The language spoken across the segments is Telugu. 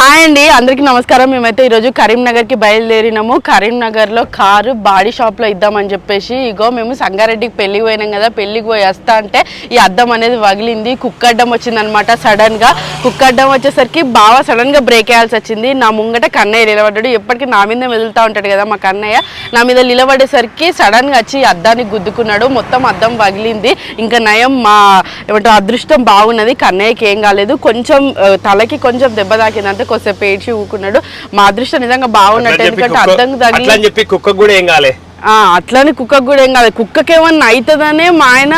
హాయ్ అండి అందరికీ నమస్కారం. మేమైతే ఈరోజు కరీంనగర్కి బయలుదేరినాము. కరీంనగర్లో కారు బాడీ షాప్లో ఇద్దామని చెప్పేసి ఇగో మేము సంగారెడ్డికి పెళ్ళికి పోయినాం కదా పెళ్ళికి పోయి వస్తా అంటే ఈ అద్దం అనేది వగిలింది. కుక్కడ్డం వచ్చిందనమాట సడన్గా. కుక్కడ్డం వచ్చేసరికి బాగా సడన్గా బ్రేక్ వేయాల్సి వచ్చింది. నా ముంగట కన్నయ్య నిలబడ్డాడు. ఎప్పటికీ నా మీద వెళ్తూ ఉంటాడు కదా మా కన్నయ్య. నా మీద నిలబడేసరికి సడన్గా వచ్చి ఈ అద్దాన్ని గుద్దుకున్నాడు. మొత్తం అద్దం వగిలింది. ఇంకా నయం మా ఏమంటారు అదృష్టం బాగున్నది. కన్నయ్యకి ఏం కాలేదు. కొంచెం తలకి కొంచెం దెబ్బ తాకిందంటే కొద్దిసేపు ఏడ్చి ఊకున్నాడు. మా అదృష్టం నిజంగా బాగున్నట్టు ఎందుకంటే కుక్క- తగిలి అట్లా అని చెప్పి కుక్కకు కూడా ఏం కాలే. అట్లని కుక్కకు కూడా ఏం కాదు. కుక్కకి ఏమన్నా అవుతుందనే మా ఆయన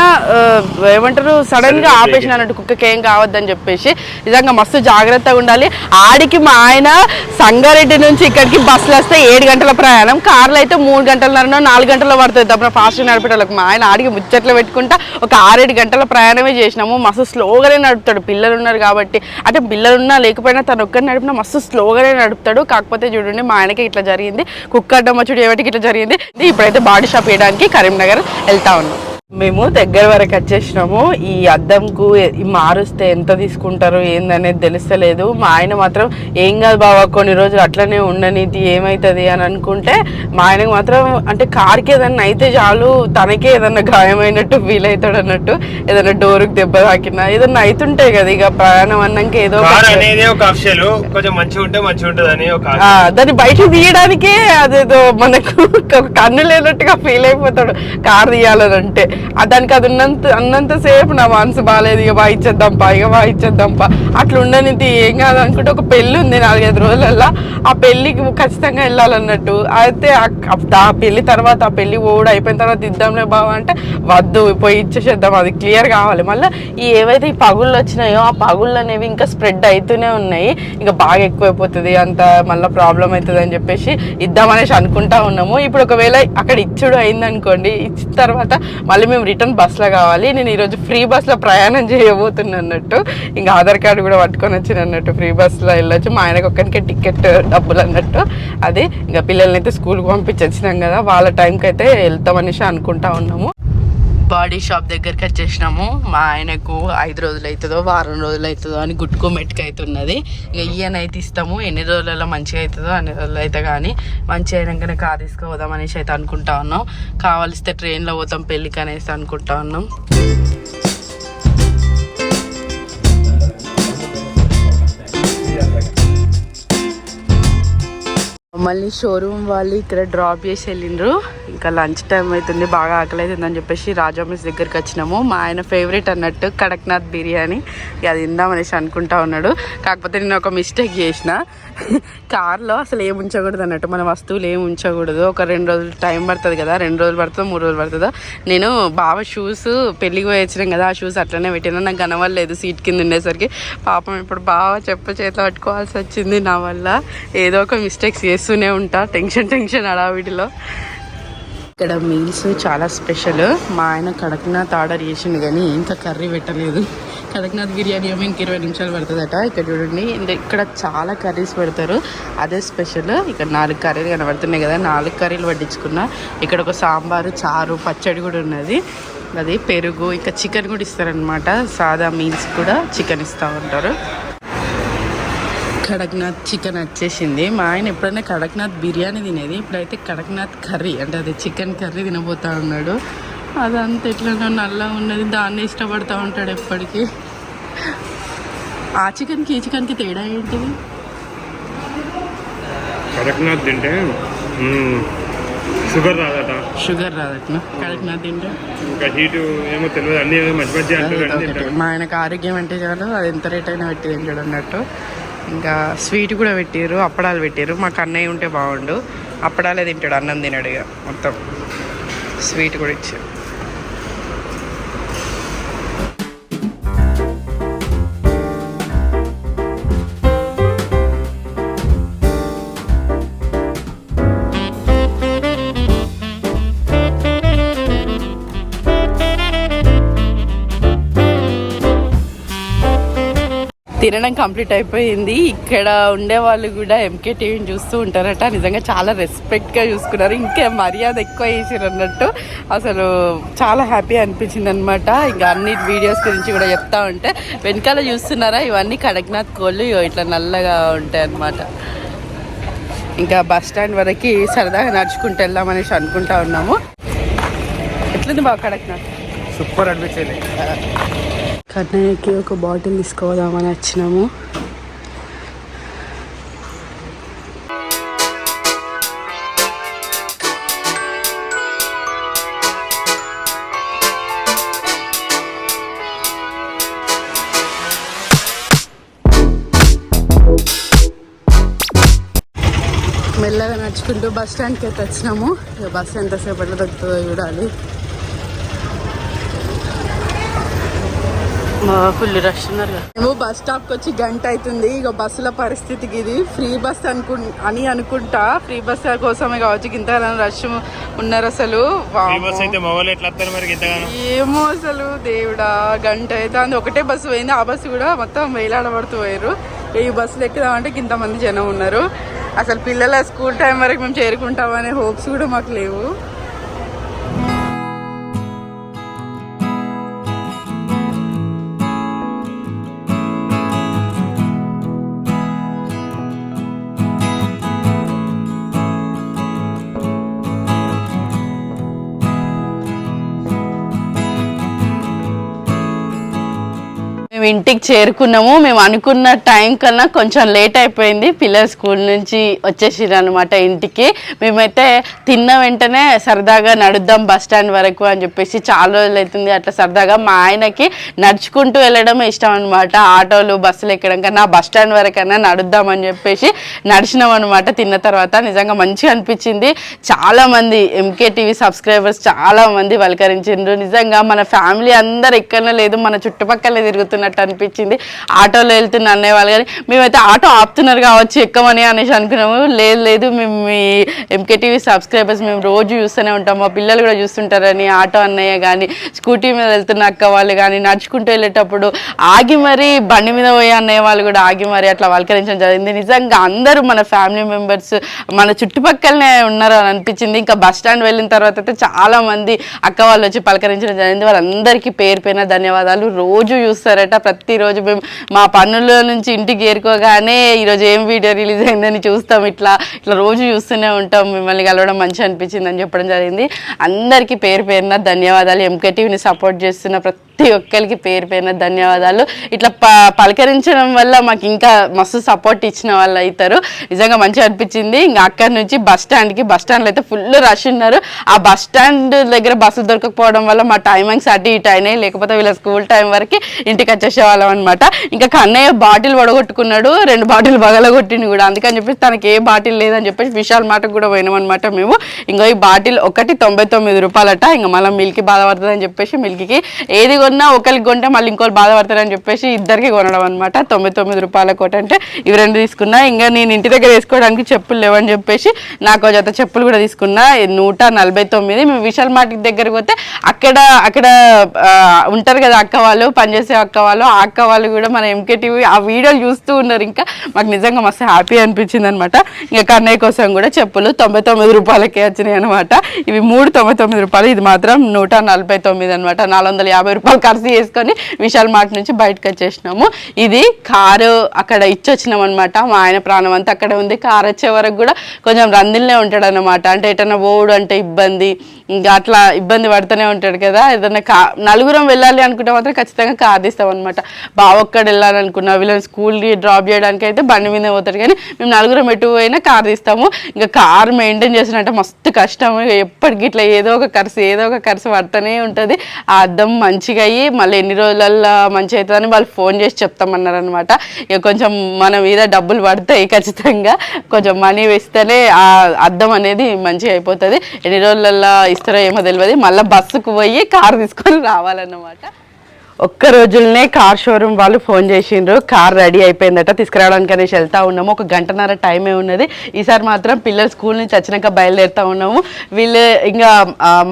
ఏమంటారు సడన్గా ఆపేసిన అన్నట్టు కుక్కకి ఏం కావద్దని చెప్పేసి నిజంగా మస్తు జాగ్రత్తగా ఉండాలి. ఆడికి మా ఆయన సంగారెడ్డి నుంచి ఇక్కడికి బస్సులు వస్తే ఏడు గంటల ప్రయాణం. కార్లు అయితే మూడు గంటలన్నర నాలుగు గంటలు పడుతుంది తప్ప ఫాస్ట్ నడిపేటోళ్ళకి మా ఆయన ఆడికి ముచ్చట్లు పెట్టుకుంటా ఒక ఆరేడు గంటల ప్రయాణమే చేసినాము. మస్తు స్లోగానే నడుపుతాడు. పిల్లలు ఉన్నారు కాబట్టి. అంటే పిల్లలు ఉన్నా లేకపోయినా తను ఒక్కరిని నడిపినా మస్తు స్లోగానే నడుపుతాడు. కాకపోతే చూడండి మా ఆయనకి ఇట్లా జరిగింది. కుక్క అడ్డం వచ్చుడు ఏమిటికి ఇట్లా జరిగింది. ఇప్పుడైతే బాడీ షాప్ వేయడానికి కరీంనగర్ వెళ్తా ఉన్నాం. మేము దగ్గర వరకు వచ్చేసినాము. ఈ అద్దంకు మారుస్తే ఎంత తీసుకుంటారు ఏందనేది తెలుస్తలేదు. మా ఆయన మాత్రం ఏం కాదు బాబా కొన్ని రోజులు అట్లనే ఉండనిది ఏమవుతుంది అని అనుకుంటే మా ఆయనకు మాత్రం అంటే కార్కి ఏదన్నా అయితే చాలు తనకే ఏదన్నా గాయమైనట్టు ఫీల్ అవుతాడు అన్నట్టు ఏదన్నా డోరుకు దెబ్బ తాకినా ఏదన్నా అవుతుంటాయి కదా ఇక ప్రయాణం అన్నాక ఏదో కొంచెం మంచిగా ఉంటే మంచిగా ఉంటది దాన్ని బయట తీయడానికే అదేదో మనకు కన్ను లేనట్టుగా ఫీల్ అయిపోతాడు. కార్ తీయాలని అంటే. దానికి అది ఉన్నంత అన్నంతసేపు నా మనసు బాగాలేదు ఇక వాయిచ్చేద్దాంపా ఇక వాయిచ్చేద్దాంపా. అట్లా ఉండనిది ఏం కాదనుకుంటే ఒక పెళ్ళి ఉంది నాలుగైదు రోజులల్లో. ఆ పెళ్ళికి ఖచ్చితంగా వెళ్ళాలన్నట్టు. అయితే ఆ- పెళ్ళి తర్వాత ఆ పెళ్ళి ఓడి అయిపోయిన తర్వాత ఇద్దాంలే బావా అంటే వద్దు పోయి ఇచ్చేసేద్దాం అది క్లియర్ కావాలి. మళ్ళీ ఈ ఏవైతే ఈ పగుళ్ళు వచ్చినాయో ఆ పగుళ్ళు అనేవి ఇంకా స్ప్రెడ్ అవుతూనే ఉన్నాయి. ఇంకా బాగా ఎక్కువైపోతుంది అంత మళ్ళీ ప్రాబ్లం అవుతుంది అని చెప్పేసి ఇద్దామనేసి అనుకుంటా ఉన్నాము. ఇప్పుడు ఒకవేళ అక్కడ ఇచ్చుడు అయింది అనుకోండి ఇచ్చిన తర్వాత మళ్ళీ మేము రిటర్న్ బస్లో కావాలి. నేను ఈరోజు ఫ్రీ బస్లో ప్రయాణం చేయబోతున్నా అన్నట్టు. ఇంకా ఆధార్ కార్డు కూడా పట్టుకొని వచ్చిన అన్నట్టు ఫ్రీ బస్లో వెళ్ళొచ్చు. మా ఆయనకు ఒక్కరికే టికెట్ డబ్బులు అన్నట్టు. అది ఇంకా పిల్లల్ని అయితే స్కూల్కి పంపించి వచ్చినాం కదా. వాళ్ళ టైంకి అయితే వెళ్తామనేసి అనుకుంటా ఉన్నాము. బాడీ షాప్ దగ్గరికి వచ్చేసినాము. మా ఆయనకు ఐదు రోజులు అవుతుందో వారం రోజులు అవుతుందో అని గుట్టుకో మెట్టుకు అవుతున్నది ఇక ఈయన అయితే ఇస్తాము. ఎన్ని రోజులలో మంచిగా అవుతుందో అన్ని రోజులు అయితే కానీ మంచిగా అయినాకనే కార్ తీసుకుపోదాం అనేసి అయితే అనుకుంటా ఉన్నాం. కావలిస్తే ట్రైన్లో పోతాం పెళ్ళికి అనేసి అనుకుంటా ఉన్నాం. మళ్ళీ షోరూమ్ వాళ్ళు ఇక్కడ డ్రాప్ చేసి వెళ్ళిండ్రు. ఇంకా లంచ్ టైం అవుతుంది బాగా ఆకలి అవుతుందని చెప్పేసి రాజా మిస్ దగ్గరికి వచ్చినాము. మా ఆయన ఫేవరెట్ అన్నట్టు కడక్నాథ్ బిర్యానీ. అది ఇందామనేసి అనుకుంటా ఉన్నాడు. కాకపోతే నేను ఒక మిస్టేక్ చేసిన. కార్లో అసలు ఏం ఉంచకూడదు అన్నట్టు మన వస్తువులు ఏం ఉంచకూడదు. ఒక రెండు రోజులు టైం పడుతుంది కదా రెండు రోజులు పడుతుందో మూడు రోజులు పడుతుందో? నేను బావ షూస్ పెళ్ళికి పోయి వచ్చినాం కదా ఆ షూస్ అట్లనే పెట్టినా. నాకు కనవలేదు సీట్ కింద ఉండేసరికి. పాపం ఇప్పుడు బావ చెప్ప చేతిలో పట్టుకోవాల్సి వచ్చింది నా వల్ల. ఏదో ఒక మిస్టేక్స్ చూస్తూనే ఉంటా. టెన్షన్ టెన్షన్ అడావిడిలో ఇక్కడ మీల్స్ చాలా స్పెషల్. మా ఆయన కడక్నాథ్ ఆర్డర్ చేసిండు కానీ ఇంకా కర్రీ పెట్టలేదు. కడక్నాథ్ బిర్యానీ ఏమో ఇంక ఇరవై నిమిషాలు పడుతుందట. ఇక్కడ చూడండి ఇక్కడ చాలా కర్రీస్ పెడతారు. అదే స్పెషల్. ఇక్కడ నాలుగు కర్రీలు కనబడుతున్నాయి కదా నాలుగు కర్రీలు వడ్డించుకున్నా. ఇక్కడ ఒక సాంబారు చారు పచ్చడి కూడా ఉన్నది. అది పెరుగు ఇంకా చికెన్ కూడా ఇస్తారనమాట సాదా మీల్స్ కూడా చికెన్ ఇస్తూ ఉంటారు. కడక్నాథ్ చికెన్ వచ్చేసింది. మా ఆయన ఎప్పుడైనా కడక్నాథ్ బిర్యానీ తినేది? ఇప్పుడైతే కడక్నాథ్ కర్రీ అంటే అది చికెన్ కర్రీ తినబోతా ఉన్నాడు. అదంతా ఎట్లనో నల్ల ఉన్నది దాన్ని ఇష్టపడతా ఉంటాడు ఎప్పటికీ. ఆ చికెన్కి ఈ చికెన్కి తేడా ఏంటిది? కడక్నాథ్ తింటే షుగర్ రాదట. షుగర్ రాదట్న? కడక్నాథ్ తింటే? ఇంకా హీట్ ఏమో తెలియదు అన్ని. అన్ని తింటారు. మా ఆయనకు ఆరోగ్యం అంటే చాలు అది ఎంత రేట్ అయినా పెట్టి తింటాడు అన్నట్టు. ఇంకా స్వీట్ కూడా పెట్టారు అప్పడాలు పెట్టారు మాకు అన్నయ్య ఉంటే బాగుండు. అప్పడాలే తింటాడు అన్నం తినాడు ఇక. మొత్తం స్వీట్ కూడా ఇచ్చారు తినడం కంప్లీట్ అయిపోయింది. ఇక్కడ ఉండే వాళ్ళు కూడా ఎంకే టీవీని చూస్తూ ఉంటారట. నిజంగా చాలా రెస్పెక్ట్గా చూసుకున్నారు. ఇంకా మర్యాద ఎక్కువ చేసారు అన్నట్టు. అసలు చాలా హ్యాపీ అనిపించింది అనమాట ఇంకా అన్ని వీడియోస్ గురించి కూడా చెప్తా ఉంటే వెనకాల చూస్తున్నారా? ఇవన్నీ కడక్నాథ్ కోళ్ళు ఇగో ఇట్లా నల్లగా ఉంటాయి అన్నమాట. ఇంకా బస్ స్టాండ్ వరకు సరదాగా నడుచుకుంటూ వెళ్దామనేసి అనుకుంటా ఉన్నాము. ఎట్లుంది బాగా కడక్నాథ్? సూపర్ అనిపించింది. కర్ణయ్యకి ఒక బాటిల్ తీసుకోదామని వచ్చినాము. మెల్లగా నడుచుకుంటూ బస్ స్టాండ్కి అయితే వచ్చినాము. ఇక బస్సు ఎంతసేపట్లో దొరుకుతుందో చూడాలి. ఫుల్ రష్ ఉన్నారు మేము బస్ స్టాప్కి వచ్చి గంట అవుతుంది. ఇక బస్సుల పరిస్థితికి ఇది. ఫ్రీ బస్ అనుకు అని అనుకుంటా. ఫ్రీ బస్ కోసమే కావచ్చు ఇంత రష్ ఉన్నారు అసలు. ఏమో అసలు దేవుడా గంట అయితే ఒకటే బస్సు పోయింది. ఆ బస్సు కూడా మొత్తం వేలాడబడుతూ పోయారు ఈ బస్సులు ఎక్కుదామంటే ఇంతమంది జనం ఉన్నారు. అసలు పిల్లల స్కూల్ టైం వరకు మేము చేరుకుంటామనే హోప్స్ కూడా మాకు లేవు. మేము ఇంటికి చేరుకున్నాము. మేము అనుకున్న టైం కన్నా కొంచెం లేట్ అయిపోయింది. పిల్లలు స్కూల్ నుంచి వచ్చేసారు అనమాట ఇంటికి. మేమైతే తిన్న వెంటనే సరదాగా నడుద్దాం బస్ స్టాండ్ వరకు అని చెప్పేసి చాలా రోజులు అవుతుంది. అట్లా సరదాగా మా ఆయనకి నడుచుకుంటూ వెళ్ళడం ఇష్టం అనమాట ఆటోలు బస్సులు ఎక్కడం కన్నా బస్ స్టాండ్ వరకైనా నడుద్దాం అని చెప్పేసి నడిచినాం అనమాట తిన్న తర్వాత నిజంగా మంచిగా అనిపించింది. చాలామంది ఎంకేటీవీ ఎంకే టీవీ సబ్స్క్రైబర్స్ చాలా మంది పలకరించిండ్రు నిజంగా మన ఫ్యామిలీ అందరు ఎక్కడనే లేదు మన చుట్టుపక్కల తిరుగుతున్నట్టు అనిపించింది. ఆటోలో వెళ్తున్న అన్నయ్య వాళ్ళు కానీ మేమైతే ఆటో ఆపుతున్నారు కావచ్చు ఎక్కమని అనేసి అనుకున్నాము. లేదు లేదు మేము మీ ఎంకేటీవీ సబ్స్క్రైబర్స్ మేము రోజు చూస్తూనే ఉంటాం. మా పిల్లలు కూడా చూస్తుంటారని ఆటో అన్నయ్య కానీ స్కూటీ మీద వెళ్తున్న అక్క వాళ్ళు కానీ నడుచుకుంటూ వెళ్ళేటప్పుడు ఆగి మరీ బండి మీద పోయే అన్నయ్య వాళ్ళు కూడా ఆగి మరీ అట్లా పలకరించడం జరిగింది. నిజంగా అందరూ మన ఫ్యామిలీ మెంబర్స్ మన చుట్టుపక్కలనే ఉన్నారు అని అనిపించింది. ఇంకా బస్ స్టాండ్ వెళ్ళిన తర్వాత అయితే చాలా మంది అక్క వాళ్ళు వచ్చి పలకరించడం జరిగింది. వాళ్ళందరికీ పేరు పైన ధన్యవాదాలు. రోజు చూస్తారట ప్రతిరోజు మేము మా పన్నుల నుంచి ఇంటికి ఏరుకోగానే ఈరోజు ఏం వీడియో రిలీజ్ అయిందని చూస్తాం. ఇట్లా ఇట్లా రోజు చూస్తూనే ఉంటాం. మిమ్మల్ని కలవడం మంచిగా అనిపించింది అని చెప్పడం జరిగింది. అందరికీ పేరు పేరున ధన్యవాదాలు. ఎంకే టీవీని సపోర్ట్ చేస్తున్న ప్రతి ఒక్కరికి పేరు పేరున ధన్యవాదాలు. ఇట్లా ప పలకరించడం వల్ల మాకు ఇంకా మస్తు సపోర్ట్ ఇచ్చిన వాళ్ళు అవుతారు. నిజంగా మంచిగా అనిపించింది. ఇంకా అక్కడి నుంచి బస్ స్టాండ్కి బస్ స్టాండ్లో అయితే ఫుల్ రష్ ఉన్నారు. ఆ బస్ స్టాండ్ దగ్గర బస్సు దొరకకపోవడం వల్ల మా టైమింగ్స్ అటు ఇటు అయినాయి. లేకపోతే వీళ్ళ స్కూల్ టైం వరకు ఇంటికి వచ్చేసి వాళ్ళం అనమాట ఇంకా కన్నయ్య బాటిల్ వడగొట్టుకున్నాడు రెండు బాటిల్ పగలగొట్టింది కూడా. అందుకని చెప్పేసి తనకి ఏ బాటిల్ లేదని చెప్పేసి విశాల్ మాటకు కూడా పోయినాం మేము. ఇంకో ఈ బాటిల్ ఒకటి తొంభై తొమ్మిది రూపాయలట. ఇంకా మళ్ళీ మిల్క్ బాధపడుతుంది అని చెప్పేసి మిల్కీకి ఏది కొన్నా ఒకరికి కొంటే మళ్ళీ ఇంకోటి బాధపడతారు అని చెప్పేసి ఇద్దరికి కొనడం అనమాట తొంభై తొమ్మిది రూపాయల కోట అంటే ఇవి రెండు తీసుకున్నా. ఇంకా నేను ఇంటి దగ్గర వేసుకోవడానికి చెప్పులు లేవని చెప్పేసి నాకు జత చెప్పులు కూడా తీసుకున్నా. నూట నలభై తొమ్మిది. మేము విశాల్ మార్కెట్ దగ్గరికి పోతే అక్కడ అక్కడ ఉంటారు కదా అక్క వాళ్ళు పనిచేసే అక్క వాళ్ళు ఆ అక్క వాళ్ళు కూడా మన ఎంకే టీవీ ఆ వీడియోలు చూస్తూ ఉన్నారు. ఇంకా మాకు నిజంగా మస్తు హ్యాపీ అనిపించింది అనమాట ఇంకా కన్నయ్య కోసం కూడా చెప్పులు తొంభై తొమ్మిది రూపాయలకే వచ్చినాయి అనమాట ఇవి మూడు తొంభై తొమ్మిది రూపాయలు ఇది మాత్రం నూట నలభై తొమ్మిది అనమాట నాలుగు వందల యాభై రూపాయలు ఖర్చు చేసుకొని విశాల్ మార్ట్ నుంచి బయటకు వచ్చేసినాము. ఇది కారు అక్కడ ఇచ్చొచ్చినాం అనమాట మా ఆయన ప్రాణం అంతా అక్కడ ఉంది. కారు వచ్చే వరకు కూడా కొంచెం రందిల్నే ఉంటాడు అనమాట అంటే ఎటన్నా పోవుడు అంటే ఇబ్బంది. ఇంకా అట్లా ఇబ్బంది పడుతూనే ఉంటాడు కదా. ఏదన్నా కా నలుగురం వెళ్ళాలి అనుకుంటే మాత్రం ఖచ్చితంగా కార్ తీస్తాం అనమాట బావ ఒక్కడు వెళ్ళాలనుకున్నా వీళ్ళని స్కూల్కి డ్రాప్ చేయడానికి అయితే బండి మీద పోతాడు. కానీ మేము నలుగురం ఎటు పోయినా కార్ తీస్తాము. ఇంకా కార్ మెయింటైన్ చేసినట్టు మస్తు కష్టం. ఇక ఎప్పటికి ఇట్లా ఏదో ఒక ఖర్చు ఏదో ఒక ఖర్చు పడుతూనే ఉంటుంది. ఆ అద్దం మంచిగా అయ్యి మళ్ళీ ఎన్ని రోజులల్లో మంచి అవుతుందని వాళ్ళు ఫోన్ చేసి చెప్తామన్నారు అనమాట ఇక కొంచెం మన మీద డబ్బులు పడతాయి ఖచ్చితంగా. కొంచెం మనీ వేస్తేనే ఆ అద్దం అనేది మంచిగా అయిపోతుంది. ఎన్ని రోజులల్లో ఇస్తారో ఏమో తెలియదు మళ్ళీ బస్సుకు పోయి కారు తీసుకొని రావాలన్నమాట. ఒక్క రోజులనే కార్ షోరూమ్ వాళ్ళు ఫోన్ చేసిండ్రు. కార్ రెడీ అయిపోయిందట తీసుకురావడానికి అనేసి వెళ్తా ఉన్నాము. ఒక గంటన్నర టైమే ఉన్నది. ఈసారి మాత్రం పిల్లలు స్కూల్ నుంచి వచ్చినాక బయలుదేరుతా ఉన్నాము. వీళ్ళు ఇంకా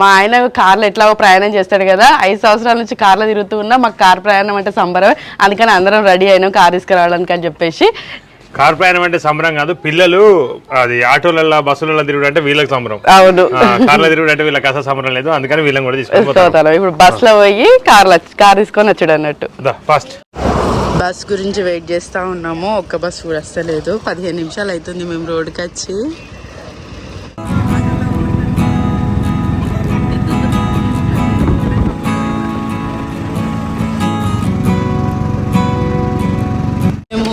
మా ఆయన కార్లో ఎట్లాగో ప్రయాణం చేస్తాడు కదా ఐదు సంవత్సరాల నుంచి కార్లో తిరుగుతూ ఉన్నా మాకు కార్ ప్రయాణం అంటే సంబరమే. అందుకని అందరం రెడీ అయినాం కార్ తీసుకురావడానికి అని చెప్పేసి. కార్ ప్రయాణం అంటే సంబరం కాదు. పిల్లలు అది ఆటోలలో బస్సులలో తిరుగుడు అంటే వీళ్ళకి సంబరం. అవును. కార్లో తిరుగుడు అంటే వీళ్ళకి అసలు సంబరం లేదు. అందుకని వీళ్ళని కూడా తీసుకొని పోతాను. ఇప్పుడు బస్లో పోయి కార్లో కార్ తీసుకొని వచ్చాడు అన్నట్టు. ఫస్ట్. బస్ గురించి వెయిట్ చేస్తూ ఉన్నాము. ఒక్క బస్ కూడా వస్తలేదు. పదిహేను నిమిషాలు అవుతుంది మేము రోడ్డుకి వచ్చి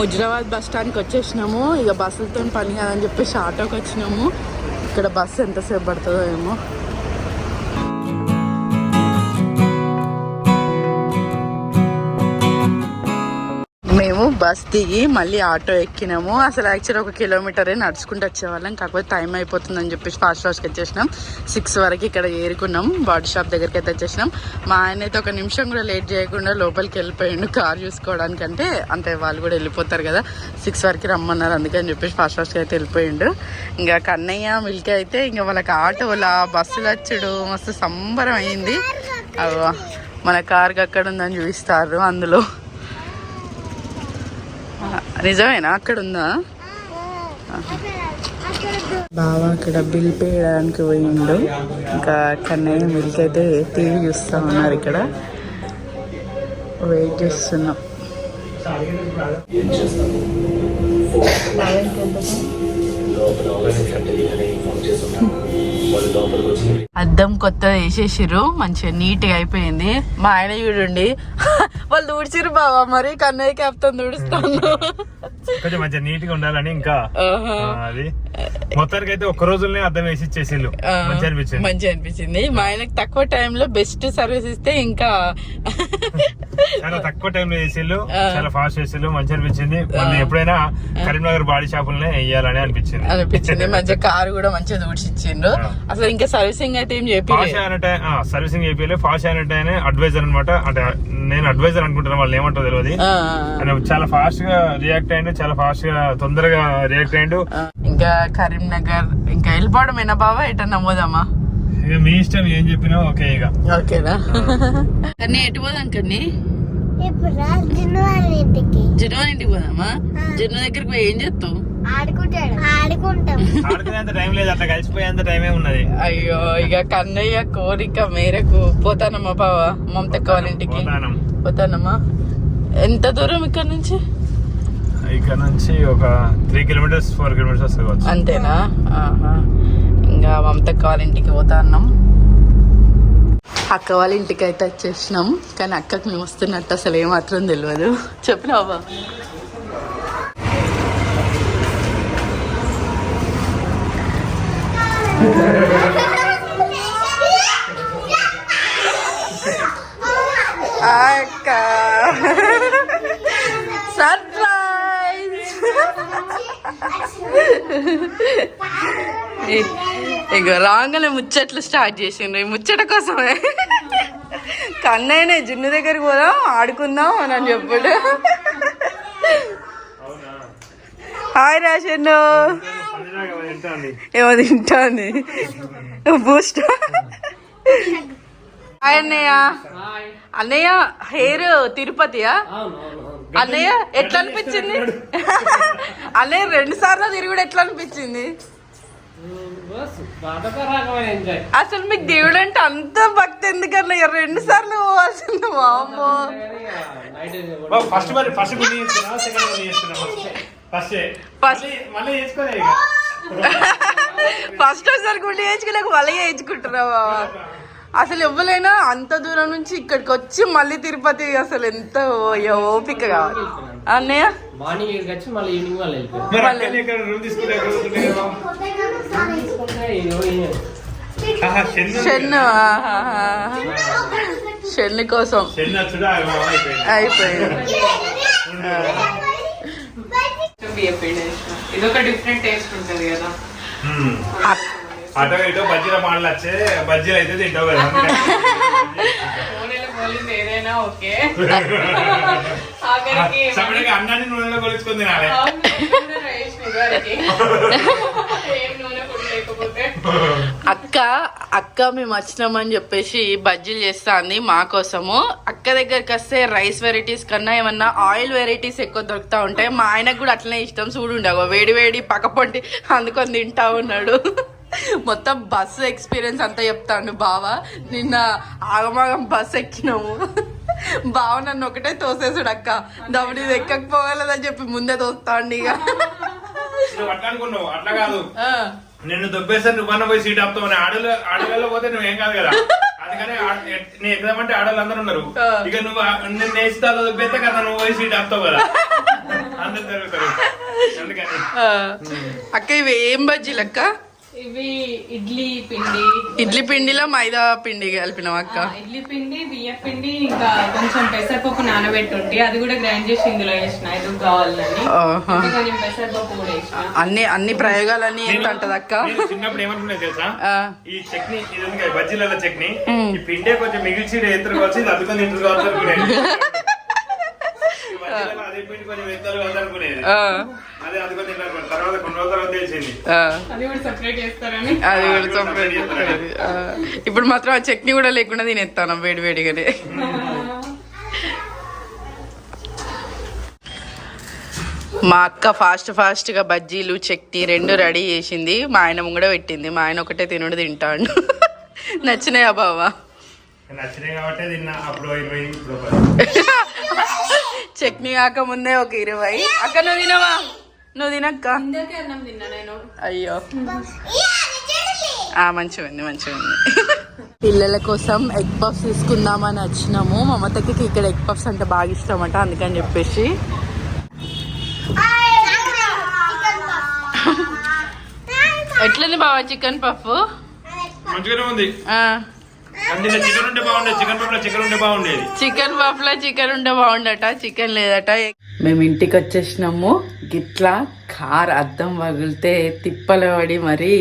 హుజరాబాద్ బస్ స్టాండ్కి వచ్చేసినాము. ఇక బస్సులతో పని కాదని చెప్పేసి ఆటోకి వచ్చినాము. ఇక్కడ బస్సు ఎంతసేపు పడుతుందో ఏమో. బస్ దిగి మళ్ళీ ఆటో ఎక్కినాము. అసలు యాక్చువల్ ఒక కిలోమీటరే నడుచుకుంటూ వచ్చేవాళ్ళం. కాకపోతే టైం అయిపోతుందని చెప్పేసి ఫాస్ట్ వాష్కి వచ్చేసినాం. సిక్స్ వరకు ఇక్కడ ఏరుకున్నాం. బాడీ షాప్ దగ్గరికి అయితే వచ్చేసినాం. మా ఆయన అయితే ఒక నిమిషం కూడా లేట్ చేయకుండా లోపలికి వెళ్ళిపోయిండు కార్ చూసుకోవడానికంటే. అంటే వాళ్ళు కూడా వెళ్ళిపోతారు కదా. సిక్స్ వరకు రమ్మన్నారు. అందుకని చెప్పేసి ఫాస్ట్ వాష్కి అయితే వెళ్ళిపోయిండు. ఇంకా కన్నయ్య మిల్క్ అయితే ఇంకా వాళ్ళకి ఆటోలా బస్సులు వచ్చుడు. మస్తు సంబరం అయింది. మన కార్కి అక్కడ ఉందని చూపిస్తారు అందులో. నిజమేనా? అక్కడ ఉందా బావా అక్కడ బిల్ పే చేయడానికి పోయిండు. ఇంకా కన్నయ్య మిల్క్ అయితే టీవీ చూస్తా ఉన్నారు ఇక్కడ. వెయిట్ చేస్తున్నాం. అద్దం కొత్త వేసేసిర్రు మంచిగా నీట్గా అయిపోయింది. మా ఆయన చూడండి వాళ్ళు తుడిచిరు బావా మరి కన్నయ్య క్యాప్టెన్ తుడుస్తాను. కొంచెం మంచిగా నీట్గా ఉండాలని ఇంకా అది. మొత్తానికి అయితే ఒక్క రోజులనే అర్థం వేసి ఇచ్చేసిండు మంచి అనిపించింది. మంచి అనిపించింది. మా ఆయనకు తక్కువ టైంలో బెస్ట్ సర్వీస్ ఇస్తే ఇంకా చాలా తక్కువ టైంలో చేసిళ్ళు చాలా ఫాస్ట్ చేసిళ్ళు మంచి అనిపించింది. మళ్ళీ ఎప్పుడైనా కరీంనగర్ బాడీ షాపులనే వేయాలని అనిపించింది. అనిపించింది. మంచిగా కారు కూడా మంచిగా దూడిచిచ్చిండ్రు అసలు ఇంకా సర్వీసింగ్ అయితే ఏం చెప్పి సర్వీసింగ్ అయిపోయి ఫాస్ట్ అయినట్టే అడ్వైజర్ అనమాట అంటే నేను అడ్వైజర్ అనుకుంటున్నా వాళ్ళు ఏమంటారో తెలియదు ఆయన చాలా ఫాస్ట్గా రియాక్ట్ అయ్యిండు చాలా ఫాస్ట్గా తొందరగా రియాక్ట్ అయ్యిండు ఇంకా కరీంనగర్ ఇంకా వెళ్ళిపోవడమేనా బాబా ఎటన్నా పోదామా? ఇక మీ ఇష్టం ఏం చెప్పినా ఓకే ఇక. ఓకేనా? కన్నీ ఎటు పోదాం కన్నీ? ఇప్పుడు రాజును వాళ్ళ ఇంటికి. పోదామా? జున్ను దగ్గరికి పోయి ఏం చేస్తావు? ఆడుకుంటాడు. ఆడుకుంటాం. ఆడుకునేంత టైం లేదు అట్లా కలిసిపోయేంత టైమే ఉన్నది. అయ్యో ఇక కన్నయ్య కోరిక మేరకు పోతానమ్మా బావా మమతక్క వాళ్ళ ఇంటికి. పోతానం. పోతానమ్మా. ఎంత దూరం ఇక్కడ నుంచి? ఇక్కడ నుంచి ఒక త్రీ కిలోమీటర్స్ ఫోర్ కిలోమీటర్స్ వస్తుంది అంతేనా? ఆహా. ఇంకా మమతక్క వాళ్ళ ఇంటికి పోతా అన్నాం అక్క వాళ్ళ ఇంటికి అయితే వచ్చేసినాం. కానీ అక్కకి మేము వస్తున్నట్టు అసలు ఏమాత్రం తెలియదు. చెప్పినావా అక్క సర్ప్రైజ్ ఇక రాగానే ముచ్చట్లు స్టార్ట్ చేసిండ్రు. ఈ ముచ్చట కోసమే. కన్నయ్యనే జున్ను దగ్గరికి పోదాం ఆడుకుందాం అని అని చెప్పాడు. హాయ్ రాజన్ను ఏమో తింటాంది. బూస్ట్ హాయ్ అన్నయ్య. అన్నయ్య హెయిర్ తిరుపతియా? అన్నయ్య ఎట్లా అనిపించింది? అన్నయ్య రెండు సార్లు తిరుగుడు ఎట్లా అనిపించింది? అసలు మీకు దేవుడు అంటే అంత భక్తి ఎందుకన్నయ్య? రెండు సార్లు పోవాల్సింది. మా అమ్మో ఫస్ట్ ఫస్ట్ ఫస్ట్ ఒకసారి గుండె వేయించుకోలేక మళ్ళీ వేయించుకుంటున్నావా? అసలు ఎవ్వలైనా అంత దూరం నుంచి ఇక్కడికి వచ్చి మళ్ళీ తిరుపతి అసలు ఎంత ఓ- ఓపిక కావాలి. అన్నయ్య? మార్నింగ్ వచ్చి మళ్ళీ ఈవినింగ్ వాళ్ళు వెళ్ళిపోయారు షెన్ను షెన్ను కోసం. అయిపోయింది. అయిపోయింది. ఇది ఒక డిఫరెంట్ టేస్ట్ ఉంటుంది కదా. అటో ఇటో బజ్జీల మాటలు వచ్చే బజ్జీలు అయితే తింటావు కదా. ఏదైనా ఓకే. అన్నాన్ని నూనెలో కొలుచుకొని తినాలి. అక్క అక్క మేము వచ్చినామని చెప్పేసి బజ్జీలు చేస్తాంది మా కోసము. అక్క దగ్గరికి వస్తే రైస్ వెరైటీస్ కన్నా ఏమన్నా ఆయిల్ వెరైటీస్ ఎక్కువ దొరుకుతా ఉంటాయి. మా ఆయనకు కూడా అట్లనే ఇష్టం. చూడుండే అగో వేడి వేడి పక్కపొంటి అందుకొని తింటా ఉన్నాడు. మొత్తం బస్సు ఎక్స్పీరియన్స్ అంతా చెప్తాను బావ. నిన్న ఆగమాగం బస్ ఎక్కినాము. బావ నన్ను ఒకటే తోసేసాడు అక్క. దవడి ఎక్కకపోగలదని చెప్పి ముందే తోస్తాండి ఇక. అట్లా కాదు. నిన్ను దొబ్బేసారి నువ్వన్న పోయి సీట్ ఆపుతావు ఆడలు ఆడలలో పోతే నువ్వేం కాదు కదా. అందుకని ఆ- నీ ఎగ్జామ్ అంటే ఆడలు అందరూ ఉన్నారు. ఇక నువ్వు నిన్ను నేస్తాలో దొబ్బేస్తే కదా నువ్వు పోయి సీట్ ఆపుతావు కదా. అందరు జరుగుతారు అందుకని. అక్క ఇవి ఏం బజ్జీలు అక్క? ఇవి ఇడ్లీ పిండి. ఇడ్లీ పిండిలో మైదా పిండి కలిపినాం అక్క? ఇడ్లీ పిండి బియ్య పిండి ఇంకా కొంచెం పెసరపప్పు నానబెట్టుంటే. అది కూడా గ్రైండ్ చేసి ఇందులో వేసిన ఎందుకు కావాలని కొంచెం పెసరపప్పు కూడా వేసిన. అన్ని అన్ని ప్రయోగాలన్నీ ఏంటంటది అక్క? నేను చిన్నప్పుడు ఏమనుకున్నా తెలుసా? ఆ. ఈ చట్నీ ఇది కదా, బజ్జీలలో చట్నీ. ఈ పిండే కొంచెం మిగిల్చి ఎత్తురు కావచ్చు ఇది అద్దుకొని తింటారు కావచ్చు అనుకునేది ఈ బజ్జీలలో అదే కూడా. సపరేట్. ఇప్పుడు మాత్రం ఆ చట్నీ కూడా లేకుండా తినేస్తాను వేడి వేడిగానే. మా అక్క ఫాస్ట్ ఫాస్ట్గా బజ్జీలు చట్నీ రెండు రెడీ చేసింది. మా ఆయన ముంగడ పెట్టింది. మా ఆయన ఒకటే తినుడు తింటాడు. నచ్చినాయా బావా? నచ్చినాయి కాబట్టి తిన్నా. అప్పుడు చట్నీ కాక ముందే ఒక ఇరవై. అక్క నువ్వు తినవా? నువ్వు తినక్క? అయ్యో. ఆ మంచిగా ఉంది మంచిగా ఉంది. పిల్లల కోసం ఎగ్ పఫ్స్ తీసుకుందామని వచ్చినాము. మమతకి ఇక్కడ ఎగ్ పఫ్స్ అంటే బాగా ఇష్టం అంట అందుకని చెప్పేసి. ఎట్లుంది బావా చికెన్ పఫ్? మంచిగానే ఉంది. అందులో చికెన్ ఉంటే బాగుండేది చికెన్ పప్పులో చికెన్ ఉంటే బాగుండేది. చికెన్ ఉంటే బాగుండట చికెన్ లేదట. మేము ఇంటికి వచ్చేసినాము గిట్లా కార్ అద్దం పగిలితే తిప్పలు పడి మరి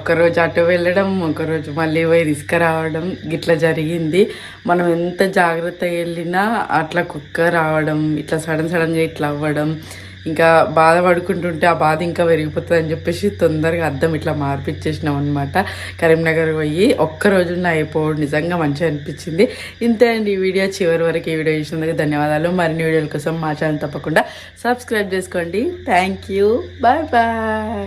ఒకరోజు అటు వెళ్ళడం ఒకరోజు మళ్ళీ పోయి తీసుకురావడం గిట్లా జరిగింది. మనం ఎంత జాగ్రత్తగా వెళ్ళినా అట్లా కుక్క రావడం ఇట్లా సడన్ సడన్గా ఇట్లా అవ్వడం ఇంకా బాధపడుకుంటుంటే ఆ బాధ ఇంకా పెరిగిపోతుంది అని చెప్పేసి తొందరగా అద్దం ఇట్లా మార్పిచ్చేసినాం అనమాట కరీంనగర్ పోయి ఒక్క రోజున అయిపోవడం నిజంగా మంచిగా అనిపించింది. ఇంతే అండి ఈ వీడియో చివరి వరకు ఈ వీడియో చూసినందుకు ధన్యవాదాలు. మరిన్ని వీడియోల కోసం మా ఛానల్ తప్పకుండా సబ్స్క్రైబ్ చేసుకోండి. Thank you bye bye